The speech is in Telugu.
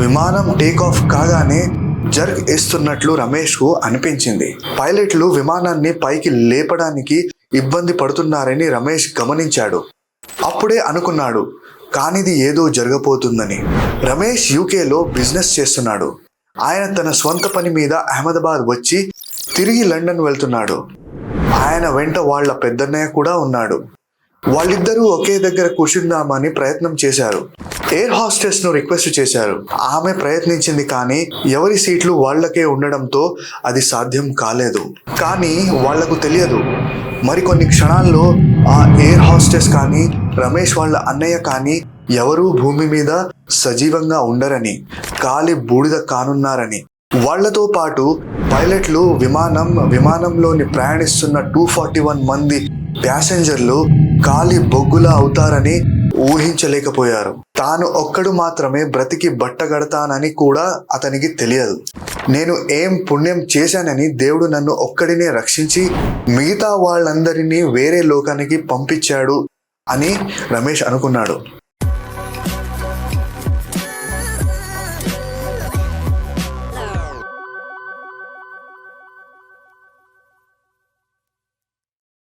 విమానం టేక్ ఆఫ్ కాగానే జర్క్ ఇస్తున్నట్లు రమేష్కు అనిపించింది. పైలట్లు విమానాన్ని పైకి లేపడానికి ఇబ్బంది పడుతున్నారని రమేష్ గమనించాడు. అప్పుడే అనుకున్నాడు కానిది ఏదో జరగబోతుందని. రమేష్ యూకేలో బిజినెస్ చేస్తున్నాడు. ఆయన తన స్వంత పని మీద అహ్మదాబాద్ వచ్చి తిరిగి లండన్ వెళ్తున్నాడు. ఆయన వెంట వాళ్ళ పెద్దన్నయ్య కూడా ఉన్నాడు. వాళ్ళిద్దరూ ఒకే దగ్గర కూర్చుందామని ప్రయత్నం చేశారు. ఎయిర్ హాస్టెస్ను రిక్వెస్ట్ చేశారు. ఆమె ప్రయత్నించింది కానీ ఎవరి సీట్లు వాళ్ళకే ఉండడంతో అది సాధ్యం కాలేదు. కానీ వాళ్ళకు తెలియదు. మరికొన్ని క్షణాల్లో ఆ ఎయిర్ హాస్టెస్ కానీ రమేష్ వాళ్ళ అన్నయ్య కానీ ఎవరూ భూమి మీద సజీవంగా ఉండరని కాలి బూడిద కానున్నారని. వాళ్ళతో పాటు పైలట్లు విమానం విమానంలోని ప్రయాణిస్తున్న టూ ఫార్టీ వన్ మంది ప్యాసింజర్లు గాలి బొగ్గులా అవుతారని ఊహించలేకపోయారు. తాను ఒక్కడు మాత్రమే బ్రతికి బట్టగడతానని కూడా అతనికి తెలియదు. నేను ఏం పుణ్యం చేశానని దేవుడు నన్ను ఒక్కడినే రక్షించి మిగతా వాళ్ళందరినీ వేరే లోకానికి పంపించాడు అని రమేష్ అనుకున్నాడు.